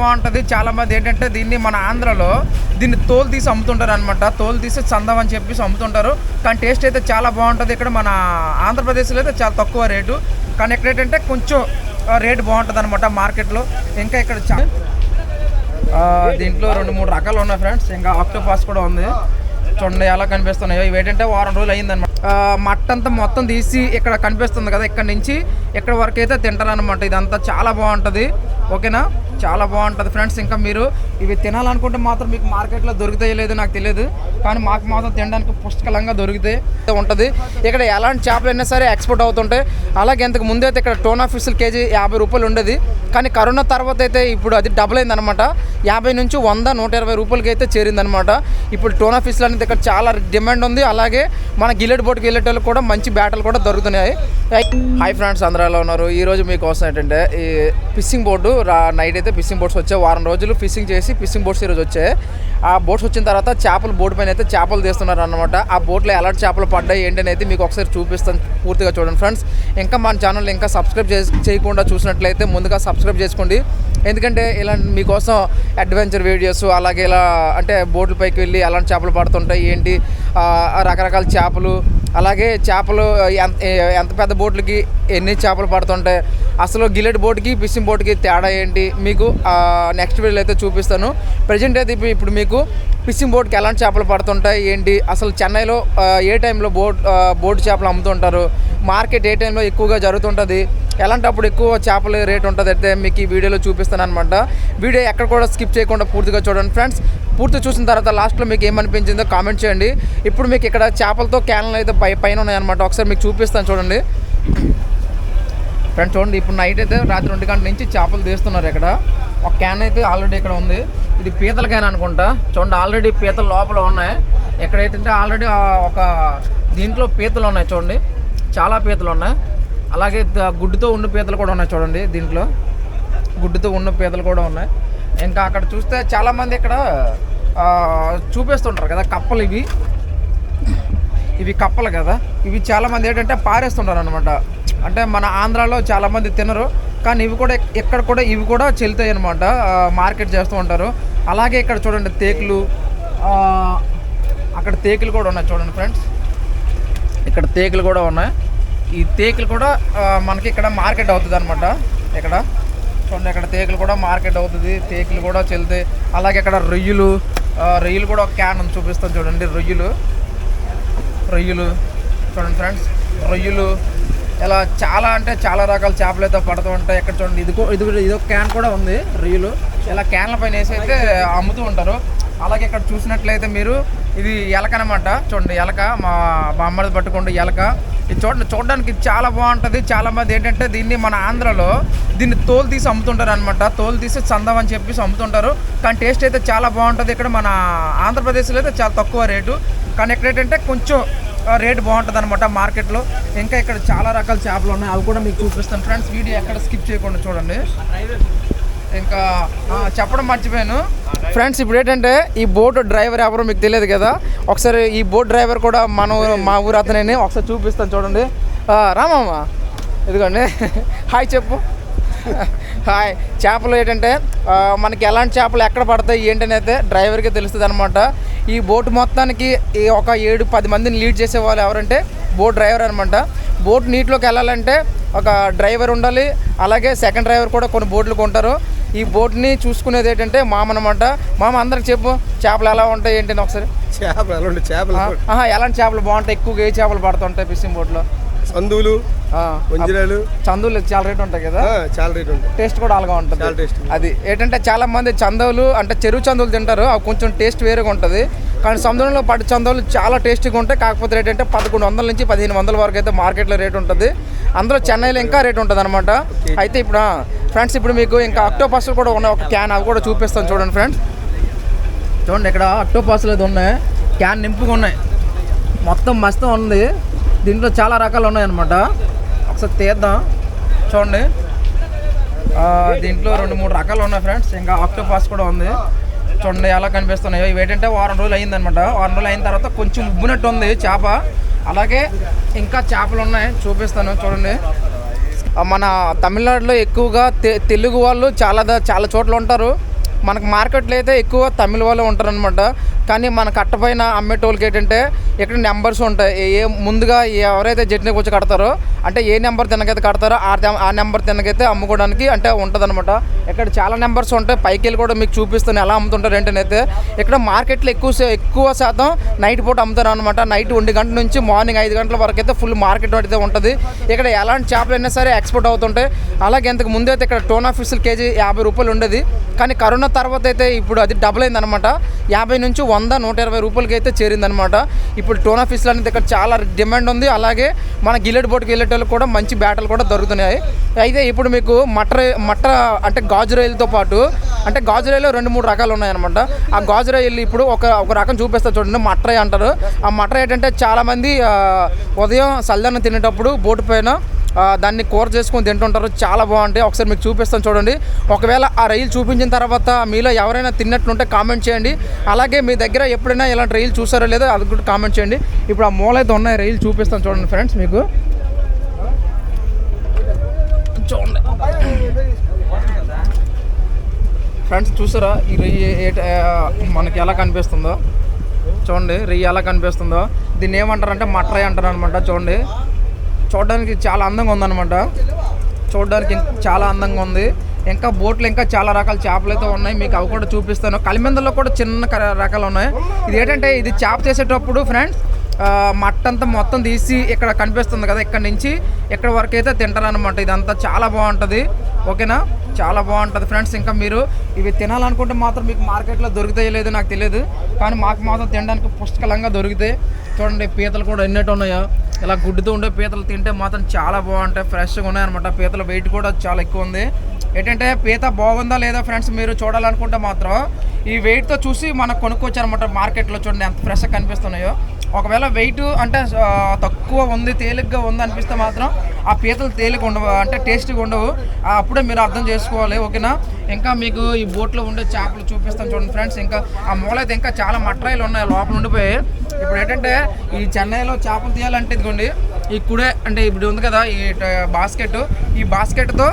బాగుంటుంది. చాలా మంది ఏంటంటే దీన్ని మన ఆంధ్రలో దీన్ని తోలు తీసి అమ్ముతుంటారు అనమాట తోలు తీసి చందం అని చెప్పేసి అమ్ముతుంటారు. కానీ టేస్ట్ అయితే చాలా బాగుంటుంది. ఇక్కడ మన ఆంధ్రప్రదేశ్లో అయితే చాలా తక్కువ రేటు. కానీ ఇక్కడ ఏంటంటే కొంచెం రేటు బాగుంటుంది అనమాట మార్కెట్లో. ఇంకా ఇక్కడ దీంట్లో రెండు మూడు రకాలు ఉన్నాయి ఫ్రెండ్స్. ఇంకా ఆక్టోపాస్ కూడా ఉంది. చూడండి ఎలా కనిపిస్తున్నాయో. ఇవి ఏంటంటే వారం రోజులు అయిందనమాట మట్టంతా మొత్తం తీసి ఇక్కడ కనిపిస్తుంది కదా ఇక్కడ నుంచి. ఇక్కడ వరకు అయితే తింటారనమాట ఇదంతా చాలా బాగుంటుంది. ఓకేనా? చాలా బాగుంటుంది. ఫ్రెండ్స్ ఇంకా మీరు ఇవి తినాలనుకుంటే మాత్రం మీకు మార్కెట్లో దొరుకుతాయో లేదో నాకు తెలియదు. కానీ మాకు మాత్రం తినడానికి పుష్కలంగా దొరుకుతాయి ఉంటుంది. ఇక్కడ ఎలాంటి చేపలు అయినా సరే ఎక్స్పోర్ట్ అవుతుంటాయి అలాగే ఇంతకు ముందు అయితే ఇక్కడ టోనా ఫిష్లు కేజీ యాభై రూపాయలు ఉండేది. కానీ కరోనా తర్వాత అయితే ఇప్పుడు అది డబుల్ అయిందనమాట యాభై నుంచి వంద నూట ఇరవై రూపాయలకి అయితే చేరిందనమాట ఇప్పుడు టోనా ఫిష్లు అనేది ఇక్కడ చాలా డిమాండ్ ఉంది. అలాగే మన గిల్లెట్ బోట్కి వెళ్ళేటోళ్ళు కూడా మంచి బ్యాటలు కూడా దొరుకుతున్నాయి. హాయ్ ఫ్రెండ్స్ అందరూ ఎలా ఉన్నారు? ఈ రోజు మీకోసం ఏంటంటే ఈ ఫిషింగ్ బోర్డు నైట్ అయితే ఫిషింగ్ బోట్స్ వచ్చాయి. వారం రోజులు ఫిషింగ్ చేసి ఫిషింగ్ బోట్స్ ఈరోజు వచ్చాయి. ఆ బోట్స్ వచ్చిన తర్వాత చేపలు బోట్ పైన అయితే చేపలు తీస్తున్నారు అనమాట ఆ బోట్లో ఎలాంటి చేపలు పడ్డాయి. ఏంటని అయితే మీకు ఒకసారి చూపిస్తాను పూర్తిగా చూడండి ఫ్రెండ్స్ ఇంకా మన ఛానల్ ఇంకా సబ్స్క్రైబ్ చేయకుండా చూసినట్లయితే ముందుగా సబ్స్క్రైబ్ చేసుకోండి. ఎందుకంటే ఇలాంటి మీకోసం అడ్వెంచర్ వీడియోస్ అలాగే ఇలా అంటే బోట్ల పైకి వెళ్ళి ఎలాంటి చేపలు పడుతుంటాయి. ఏంటి? రకరకాల చేపలు అలాగే చేపలు ఎంత ఎంత పెద్ద బోట్లకి ఎన్ని చేపలు పడుతుంటాయి అసలు గిలెట్ బోట్కి ఫిషింగ్ బోట్కి తేడా ఏంటి మీకు నెక్స్ట్ వీడియోలో అయితే చూపిస్తాను. ప్రజెంట్ అయితే ఇప్పుడు- మీకు ఫిషింగ్ బోట్కి ఎలాంటి చేపలు పడుతుంటాయి ఏంటి అసలు చెన్నైలో ఏ టైంలో బోట్ బోట్ చేపలు అమ్ముతుంటారు మార్కెట్ ఏ టైంలో ఎక్కువగా జరుగుతుంటుంది? ఎలాంటప్పుడు ఎక్కువ చేపల రేట్ ఉంటుంది? అయితే మీకు ఈ వీడియోలో చూపిస్తాను అనమాట వీడియో ఎక్కడ కూడా స్కిప్ చేయకుండా పూర్తిగా చూడండి ఫ్రెండ్స్. పూర్తి చూసిన తర్వాత లాస్ట్లో మీకు ఏమనిపించిందో కామెంట్ చేయండి. ఇప్పుడు మీకు ఇక్కడ చేపలతో క్యాన్లు అయితే పై పైన ఉన్నాయన్నమాట. ఒకసారి మీకు చూపిస్తాను చూడండి. ఫ్రెండ్స్ చూడండి ఇప్పుడు నైట్ అయితే రాత్రి రెండు గంటల నుంచి చేపలు తీస్తున్నారు ఇక్కడ. ఒక క్యాన్ అయితే ఆల్రెడీ ఇక్కడ ఉంది. ఇది పీతల క్యాన్ అనుకుంటా. చూడండి ఆల్రెడీ పీతలు లోపల ఉన్నాయి. ఎక్కడైతే ఆల్రెడీ ఒక దీంట్లో పీతలు ఉన్నాయి చూడండి. చాలా పీతలు ఉన్నాయి. అలాగే గుడ్డుతో ఉన్న పీతలు కూడా ఉన్నాయి చూడండి దీంట్లో. గుడ్డుతో ఉన్న పీతలు కూడా ఉన్నాయి. ఇంకా అక్కడ చూస్తే చాలామంది ఇక్కడ చూపిస్తుంటారు కదా కప్పలు ఇవి. ఇవి కప్పలు కదా. ఇవి చాలామంది ఏంటంటే పారేస్తుంటారు అనమాట అంటే మన ఆంధ్రాలో చాలామంది తినరు. కానీ ఇవి కూడా ఇక్కడ కూడా ఇవి కూడా చెల్లుతాయి అనమాట మార్కెట్ చేస్తూ ఉంటారు. అలాగే ఇక్కడ చూడండి తేకులు. అక్కడ తేకులు కూడా ఉన్నాయి చూడండి ఫ్రెండ్స్. ఇక్కడ తేకులు కూడా ఉన్నాయి. ఈ తేకులు కూడా మనకి ఇక్కడ మార్కెట్ అవుతుంది అనమాట ఇక్కడ చూడండి ఇక్కడ తేకులు కూడా మార్కెట్ అవుతుంది. తేకులు కూడా చెల్తాయి అలాగే ఇక్కడ రొయ్యలు రొయ్యలు కూడా ఒక క్యాన్ చూపిస్తాను చూడండి రొయ్యలు. రొయ్యలు చూడండి ఫ్రెండ్స్ రొయ్యలు. ఇలా చాలా అంటే చాలా రకాల చేపలు అయితే పడుతూ ఉంటాయి. ఇక్కడ చూడండి ఇది ఇది కూడా- ఇది ఒక క్యాన్ కూడా ఉంది రొయ్యలు. ఇలా క్యాన్ల పైన వేసి అయితే అమ్ముతూ ఉంటారు. అలాగే ఇక్కడ చూసినట్లయితే మీరు ఇది ఎలక అనమాట చూడండి ఎలక. మా బామ్మది పట్టుకోండి ఎలక. ఇది చూడండి చూడడానికి చాలా బాగుంటుంది. చాలా మంది ఏంటంటే దీన్ని మన ఆంధ్రలో దీన్ని తోలు తీసి అమ్ముతుంటారు అనమాట తోలు తీసి చందం అని చెప్పేసి అమ్ముతుంటారు. కానీ టేస్ట్ అయితే చాలా బాగుంటుంది. ఇక్కడ మన ఆంధ్రప్రదేశ్లో అయితే చాలా తక్కువ రేటు. కానీ ఇక్కడ ఏంటంటే కొంచెం రేటు బాగుంటుంది అనమాట మార్కెట్లో. ఇంకా ఇక్కడ చాలా రకాల చేపలు ఉన్నాయి. అవి కూడా మీకు చూపిస్తాను. ఫ్రెండ్స్ వీడియో ఎక్కడ స్కిప్ చేయకుండా చూడండి. ఇంకా చెప్పడం మర్చిపోయాను. ఫ్రెండ్స్ ఇప్పుడు ఏంటంటే ఈ బోట్ డ్రైవర్ ఎవరో మీకు తెలియదు కదా? ఒకసారి ఈ బోట్ డ్రైవర్ కూడా మన ఊరు- మా ఊరు అతనే ఒకసారి చూపిస్తాను చూడండి. రామమ్మ. ఇదిగోండి. హాయ్ చెప్పు. హాయ్. చేపలు ఏంటంటే మనకి ఎలాంటి చేపలు ఎక్కడ పడతాయి ఏంటని అయితే డ్రైవర్కి తెలుస్తుంది అనమాట ఈ బోట్ మొత్తానికి ఒక ఏడు పది మందిని లీడ్ చేసే వాళ్ళు ఎవరంటే బోట్ డ్రైవర్ అనమాట బోట్ నీటిలోకి వెళ్ళాలంటే ఒక డ్రైవర్ ఉండాలి. అలాగే సెకండ్ డ్రైవర్ కూడా కొన్ని బోట్లు కొంటారు. ఈ బోట్ని చూసుకునేది ఏంటంటే మామ అనమాట మామ అందరికి చెప్పు చేపలు ఎలా ఉంటాయి ఏంటని ఒకసారి. చేపలు ఎలా ఉండే చేపలు ఆహా, ఎలాంటి చేపలు బాగుంటాయి? ఎక్కువగా ఏ చేపలు పడుతుంటాయి ఫిషింగ్ బోట్లో? సందువులు ఆ, వంజరాలు. చందులు చాలా రేట్ ఉంటాయి కదా? చాలా రేట్ ఉంటాయి. టేస్ట్ కూడా అలాగా ఉంటుంది. చాలా taste ఉంటుంది. అది ఏంటంటే చాలా మంది చందవులు అంటే చెరువు చందవులు తింటారు. అవి కొంచెం టేస్ట్ వేరుగా ఉంటుంది. కానీ సముద్రంలో పడి చందవులు చాలా టేస్టీగా ఉంటాయి. కాకపోతే రేట్ అంటే పదకొండు వందల నుంచి పదిహేను వందల వరకు అయితే మార్కెట్లో రేట్ ఉంటుంది. అందులో చెన్నైలో ఇంకా రేట్ ఉంటుంది అనమాట అయితే ఇప్పుడు ఫ్రెండ్స్ ఇప్పుడు మీకు ఇంకా అక్టోపాస్లు కూడా ఉన్నాయి. ఒక క్యాన్ అవి కూడా చూపిస్తాను చూడండి ఫ్రెండ్స్. చూడండి ఇక్కడ అక్టోపాస్లు అయితే ఉన్నాయి. క్యాన్ నింపుగా ఉన్నాయి. మొత్తం మస్తం ఉంది. దీంట్లో చాలా రకాలు ఉన్నాయన్నమాట ఒకసారి తీద్దాం. చూడండి. దీంట్లో రెండు మూడు రకాలు ఉన్నాయి ఫ్రెండ్స్. ఇంకా ఆక్టోపాస్ కూడా ఉంది. చూడండి ఎలా కనిపిస్తున్నాయో. ఇవి ఏంటంటే వారం రోజులు అయిందనమాట. వారం రోజులు అయిన తర్వాత కొంచెం ఉబ్బునట్టు ఉంది చేప. అలాగే ఇంకా చేపలు ఉన్నాయి చూపిస్తాను చూడండి. మన తమిళనాడులో ఎక్కువగా తె తెలుగు వాళ్ళు చాలా చాలా చోట్ల ఉంటారు. మనకు మార్కెట్లో అయితే ఎక్కువ తమిళ వాళ్ళు ఉంటారు అనమాట కానీ మన కట్టపైన అమ్మేటోళ్ళకి ఏంటంటే ఇక్కడ నెంబర్స్ ఉంటాయి. ఏ- ముందుగా ఎవరైతే జట్ని వచ్చి కడతారో అంటే ఏ నెంబర్ తినకైతే కడతారో ఆ ఆ నెంబర్ తినకైతే అమ్ముకోవడానికి అంటే ఉంటుందన్నమాట. ఇక్కడ చాలా నెంబర్స్ ఉంటాయి. పైకి వెళ్ళి కూడా మీకు చూపిస్తాను ఎలా అమ్ముతుంటారు ఏంటనైతే ఇక్కడ మార్కెట్లో ఎక్కువ ఎక్కువ శాతం నైట్ పూట అమ్ముతారు అనమాట నైట్ ఒంటి గంట నుంచి మార్నింగ్ ఐదు గంటల వరకు అయితే ఫుల్ మార్కెట్ అయితే ఉంటుంది. ఇక్కడ ఎలాంటి చేపలు అయినా సరే ఎక్స్పోర్ట్ అవుతుంటాయి. అలాగే ఇంతకు ముందు అయితే ఇక్కడ టోనా ఫిష్లు కేజీ యాభై రూపాయలు ఉండేది. కానీ కరోనా తర్వాత అయితే ఇప్పుడు అది డబుల్ అయిందనమాట యాభై నుంచి వంద నూట ఇరవై రూపాయలకి అయితే చేరిందనమాట. ఇప్పుడు టోనా ఫిష్లు అనేది ఇక్కడ చాలా డిమాండ్ ఉంది. అలాగే మన గిల్లెట్ బోట్కి వెళ్ళేటోళ్ళు కూడా మంచి బ్యాటలు కూడా దొరుకుతున్నాయి. అయితే ఇప్పుడు మీకు మట్ర మట్ట అంటే గాజు రైలుతో పాటు అంటే గాజు రైలు రెండు మూడు రకాలు ఉన్నాయన్నమాట. ఆ గాజు రైలు ఇప్పుడు ఒక ఒక రకం చూపిస్తా చూడండి. మట్రై అంటారు. ఆ మట్ర ఏంటంటే చాలామంది ఉదయం సల్దన్న తినేటప్పుడు బోటు పైన దాన్ని కూర చేసుకొని తింటుంటారు. చాలా బాగుంటాయి. ఒకసారి మీకు చూపిస్తాను చూడండి. ఒకవేళ ఆ రైలు చూపించిన తర్వాత మీలో ఎవరైనా తిన్నట్లుంటే కామెంట్ చేయండి. అలాగే మీ దగ్గర ఎప్పుడైనా ఇలాంటి రైలు చూసారో లేదో అది కూడా కామెంట్ చేయండి. ఇప్పుడు ఆ మూల అయితే ఉన్నాయి. రైలు చూపిస్తాను చూడండి ఫ్రెండ్స్ మీకు. చూడండి. ఫ్రెండ్స్ చూసారా? ఈ రెయ్యి ఏ- మనకి ఎలా కనిపిస్తుందో? చూడండి రెయ్యి ఎలా కనిపిస్తుందో? దీన్ని ఏమంటారంటే మట్రై అంటారు అనమాట చూడండి. చూడడానికి చాలా అందంగా ఉందన్నమాట. చూడడానికి చాలా అందంగా ఉంది. ఇంకా బోట్లు ఇంకా చాలా రకాల చేపలు అయితే ఉన్నాయి. మీకు అవి కూడా చూపిస్తాను. కలిమెందల్లో కూడా చిన్న క- రకాలు ఉన్నాయి. ఇది ఏంటంటే ఇది చేప చేసేటప్పుడు ఫ్రెండ్స్ మట్టంతా మొత్తం తీసి ఇక్కడ కనిపిస్తుంది కదా ఇక్కడ నుంచి ఇక్కడ వరకు అయితే తింటారనమాట ఇదంతా చాలా బాగుంటుంది. ఓకేనా? చాలా బాగుంటుంది ఫ్రెండ్స్. ఇంకా మీరు ఇవి తినాలనుకుంటే మాత్రం మీకు మార్కెట్లో దొరుకుతాయో లేదో నాకు తెలియదు. కానీ మాకు మాత్రం తినడానికి పుష్కలంగా దొరుకుతాయి. చూడండి పీతలు కూడా ఎన్నట్టు ఉన్నాయో. ఇలా గుడ్డుతో ఉండే పీతలు తింటే మాత్రం చాలా బాగుంటాయి. ఫ్రెష్గా ఉన్నాయన్నమాట. పీతల వెయిట్ కూడా చాలా ఎక్కువ ఉంది. ఏంటంటే పీత బాగుందా లేదా ఫ్రెండ్స్ మీరు చూడాలనుకుంటే మాత్రం ఈ వెయిట్తో చూసి మనకు కొనుక్కోవచ్చు అనమాట మార్కెట్లో. చూడండి ఎంత ఫ్రెష్గా కనిపిస్తున్నాయో. ఒకవేళ వెయిట్ అంటే తక్కువ ఉంది తేలిగ్గా ఉంది అనిపిస్తే మాత్రం ఆ పీతలు తేలిక ఉండవు అంటే టేస్ట్గా ఉండవు. ఆ, అప్పుడే మీరు అర్థం చేసుకోవాలి ఓకేనా? ఇంకా మీకు ఈ బోట్లో ఉండే చేపలు చూపిస్తాను చూడండి ఫ్రెండ్స్ ఇంకా ఆ మూల అయితే ఇంకా చాలా మట్రాయిలు ఉన్నాయి లోపల ఉండిపోయి ఇప్పుడు ఏంటంటే ఈ చెన్నైలో చేపలు తీయాలంటే ఇదిగోండి ఈ కుడే అంటే ఇప్పుడు ఉంది కదా ఈ బాస్కెట్. ఈ బాస్కెట్తో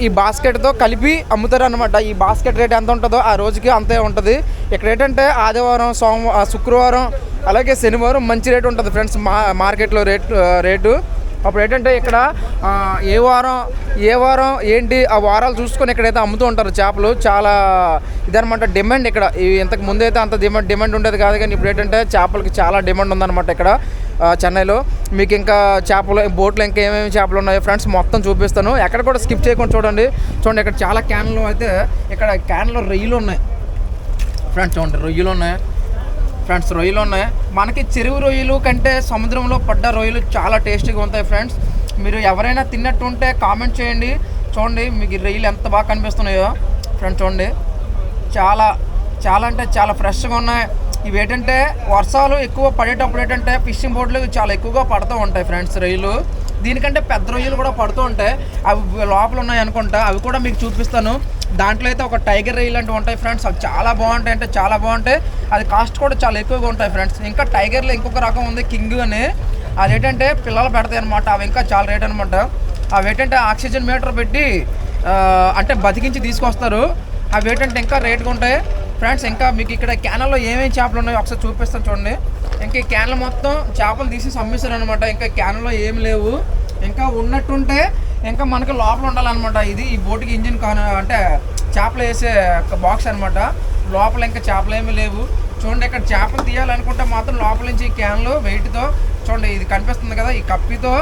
ఈ బాస్కెట్తో కలిపి అమ్ముతారు అనమాట ఈ బాస్కెట్ రేట్ ఎంత ఉంటుందో ఆ రోజుకి అంతే ఉంటుంది. ఇక్కడ ఏంటంటే ఆదివారం సోమవారం శుక్రవారం అలాగే శనివారం మంచి రేట్ ఉంటుంది ఫ్రెండ్స్ మా మార్కెట్లో రేట్ రేటు. అప్పుడు ఏంటంటే ఇక్కడ ఏ వారం ఏ వారం ఏంటి ఆ వారాలు చూసుకొని ఇక్కడైతే అమ్ముతూ ఉంటారు చేపలు. చాలా ఇదనమాట డిమాండ్ ఇక్కడ. ఇంతకు ముందు అయితే అంత డిమాండ్ డిమాండ్ ఉండేది కాదు కానీ ఇప్పుడు ఏంటంటే చేపలకి చాలా డిమాండ్ ఉందన్నమాట ఇక్కడ చెన్నైలో. మీకు ఇంకా చేపలు బోట్లు ఇంకా ఏమేమి చేపలు ఉన్నాయో ఫ్రెండ్స్ మొత్తం చూపిస్తాను. ఎక్కడ కూడా స్కిప్ చేయకుండా చూడండి. చూడండి ఇక్కడ చాలా క్యాన్లు అయితే ఇక్కడ క్యాన్లో రొయ్యలు ఉన్నాయి. ఫ్రెండ్స్ చూడండి రొయ్యలు ఉన్నాయి. ఫ్రెండ్స్ రొయ్యలు ఉన్నాయి. మనకి చెరువు రొయ్యలు కంటే సముద్రంలో పడ్డ రొయ్యలు చాలా టేస్టీగా ఉంటాయి ఫ్రెండ్స్. మీరు ఎవరైనా తిన్నట్టు ఉంటే కామెంట్ చేయండి. చూడండి మీకు ఈ రొయ్యలు ఎంత బాగా కనిపిస్తున్నాయో. ఫ్రెండ్స్ చూడండి. చాలా చాలా అంటే చాలా ఫ్రెష్గా ఉన్నాయి. ఇవి ఏంటంటే వర్షాలు ఎక్కువ పడేటప్పుడు ఏంటంటే ఫిషింగ్ బోట్లు చాలా ఎక్కువగా పడుతూ ఉంటాయి ఫ్రెండ్స్ రొయ్యలు దీనికంటే పెద్ద రొయ్యలు కూడా పడుతూ ఉంటాయి. అవి లోపల ఉన్నాయి అనుకుంటా. అవి కూడా మీకు చూపిస్తాను. దాంట్లో అయితే ఒక టైగర్ రొయ్యలు లాంటివి ఉంటాయి ఫ్రెండ్స్ అవి చాలా బాగుంటాయి అంటే చాలా బాగుంటాయి. అది కాస్ట్ కూడా చాలా ఎక్కువగా ఉంటాయి ఫ్రెండ్స్ ఇంకా టైగర్లో ఇంకొక రకం ఉంది కింగ్ అని. అది ఏంటంటే పిల్లలు పెడతాయి అనమాట అవి ఇంకా చాలా రేట్ అనమాట అవి ఏంటంటే ఆక్సిజన్ మీటర్ పెట్టి అంటే బతికించి తీసుకొస్తారు. అవి ఏంటంటే ఇంకా రేట్గా ఉంటాయి. ఫ్రెండ్స్ ఇంకా మీకు ఇక్కడ క్యానల్లో ఏమేమి చేపలు ఉన్నాయో ఒకసారి చూపిస్తాను చూడండి. ఇంకా ఈ క్యాన్లు మొత్తం చేపలు తీసి అమ్మిస్తారు అనమాట ఇంకా క్యాన్లో ఏమి లేవు. ఇంకా ఉన్నట్టుంటే ఇంకా మనకి లోపల ఉండాలన్నమాట. ఇది ఈ బోటుకి ఇంజిన్ కాను అంటే చేపలు వేసే బాక్స్ అనమాట లోపల ఇంకా చేపలు ఏమీ లేవు. చూడండి ఇక్కడ చేపలు తీయాలనుకుంటే మాత్రం లోపల నుంచి ఈ క్యాన్లు వెయిట్తో చూడండి ఇది కనిపిస్తుంది కదా ఈ కప్పితో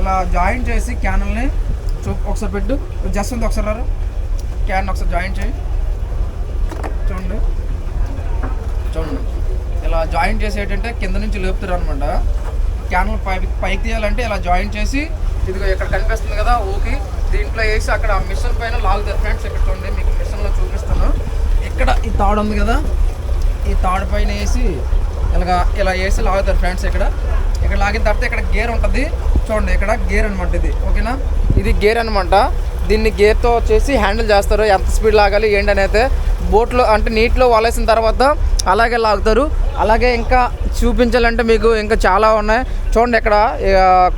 ఇలా జాయిన్ చేసి క్యానల్ని చూ ఒకసారి పెట్టు. జస్ట్ ఉంది ఒకసారి క్యాన్ ఒకసారి జాయిన్ చేయి చూడండి చూడండి జాయింట్ జాయిన్ చేసి ఏంటంటే కింద నుంచి లేపుతారు అనమాట క్యానల్ పై పైకి తీయాలంటే ఇలా జాయిన్ చేసి ఇదిగో ఇక్కడ కనిపిస్తుంది కదా ఓకే దీంట్లో వేసి అక్కడ మిషన్ పైన లాగుతారు ఫ్రెండ్స్ ఇక్కడ చూడండి మీకు మిషన్లో చూపిస్తాను. ఇక్కడ ఈ తాడు ఉంది కదా ఈ తాడు పైన వేసి ఇలాగా ఇలా వేసి లాగుతారు ఫ్రెండ్స్ ఇక్కడ. ఇక్కడ లాగిన తర్వాత ఇక్కడ గేర్ ఉంటుంది. చూడండి ఇక్కడ గేర్ అనమాట ఇది ఓకేనా? ఇది గేర్ అనమాట దీన్ని గేర్తో వచ్చేసి హ్యాండిల్ చేస్తారు ఎంత స్పీడ్ లాగాలి ఏంటనైతే అయితే బోట్లో అంటే నీటిలో వలేసిన తర్వాత అలాగే లాగుతారు. అలాగే ఇంకా చూపించాలంటే మీకు ఇంకా చాలా ఉన్నాయి. చూడండి ఇక్కడ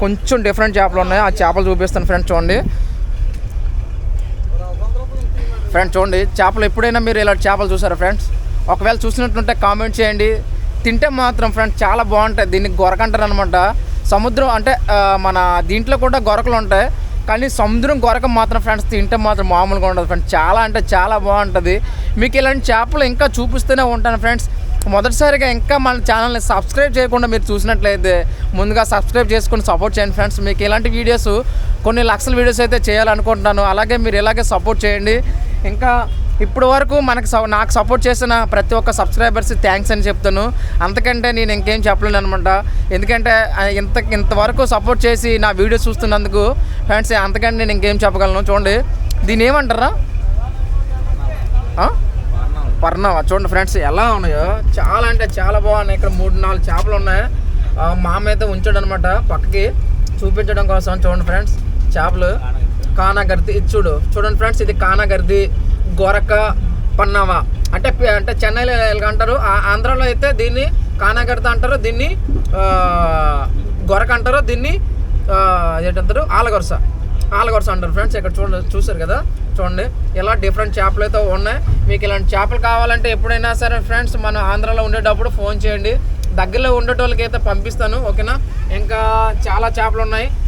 కొంచెం డిఫరెంట్ చేపలు ఉన్నాయి. ఆ చేపలు చూపిస్తాను ఫ్రెండ్స్ చూడండి. ఫ్రెండ్స్ చూడండి చేపలు ఎప్పుడైనా మీరు ఇలా చేపలు చూసారా ఫ్రెండ్స్ ఒకవేళ చూసినట్టుంటే కామెంట్ చేయండి. తింటే మాత్రం ఫ్రెండ్స్ చాలా బాగుంటాయి. దీనికి గొరకంటారు అనమాట సముద్రం అంటే మన దీంట్లో కూడా గొరకలు ఉంటాయి. కానీ సముద్రం కొరక మాత్రం ఫ్రెండ్స్ తింటే మాత్రం మామూలుగా ఉండదు ఫ్రెండ్స్ చాలా అంటే చాలా బాగుంటుంది. మీకు ఇలాంటి చేపలు ఇంకా చూపిస్తూనే ఉంటాను ఫ్రెండ్స్ మొదటిసారిగా ఇంకా మన ఛానల్ని సబ్స్క్రైబ్ చేయకుండా మీరు చూసినట్లయితే ముందుగా సబ్స్క్రైబ్ చేసుకుని సపోర్ట్ చేయండి ఫ్రెండ్స్ మీకు ఇలాంటి వీడియోస్ కొన్ని లక్షల వీడియోస్ అయితే చేయాలనుకుంటున్నాను. అలాగే మీరు ఇలాగే సపోర్ట్ చేయండి. ఇంకా ఇప్పుడు వరకు మనకు స- నాకు సపోర్ట్ చేసిన ప్రతి ఒక్క సబ్స్క్రైబర్స్ థ్యాంక్స్ అని చెప్తాను అంతకంటే నేను ఇంకేం చెప్పలేను అనమాట. ఎందుకంటే ఇంత ఇంతవరకు సపోర్ట్ చేసి నా వీడియోస్ చూస్తున్నందుకు ఫ్రెండ్స్ అంతకంటే నేను ఇంకేం చెప్పగలను? చూడండి. దీని ఏమంటారా? ఆ? చూడండి ఫ్రెండ్స్ ఎలా ఉన్నాయో. చాలా అంటే చాలా బాగున్నాయి. ఇక్కడ మూడు నాలుగు చేపలు ఉన్నాయి. మా మామ అయితే ఉంచాడు అనమాట పక్కకి. చూపించడం కోసం చూడండి ఫ్రెండ్స్ చేపలు. కానాగర్ది ఇది చూడు. చూడండి ఫ్రెండ్స్ ఇది కానాగర్ది గొరక పన్నావా. అంటే అంటే చెన్నైలో అంటారు? ఆంధ్రాలో అయితే దీన్ని కానాగర్ది అంటారు దీన్ని గొరక అంటారు దీన్ని ఏంటంటారు? ఆలగొరస. ఆలగొరస అంటారు ఫ్రెండ్స్ ఇక్కడ చూడండి చూసారు కదా? చూడండి ఇలా డిఫరెంట్ చేపలు అయితే ఉన్నాయి. మీకు ఇలాంటి చేపలు కావాలంటే ఎప్పుడైనా సరే ఫ్రెండ్స్ మనం ఆంధ్రాలో ఉండేటప్పుడు ఫోన్ చేయండి. దగ్గరలో ఉండేటోళ్ళకి అయితే పంపిస్తాను ఓకేనా? ఇంకా చాలా చేపలు ఉన్నాయి.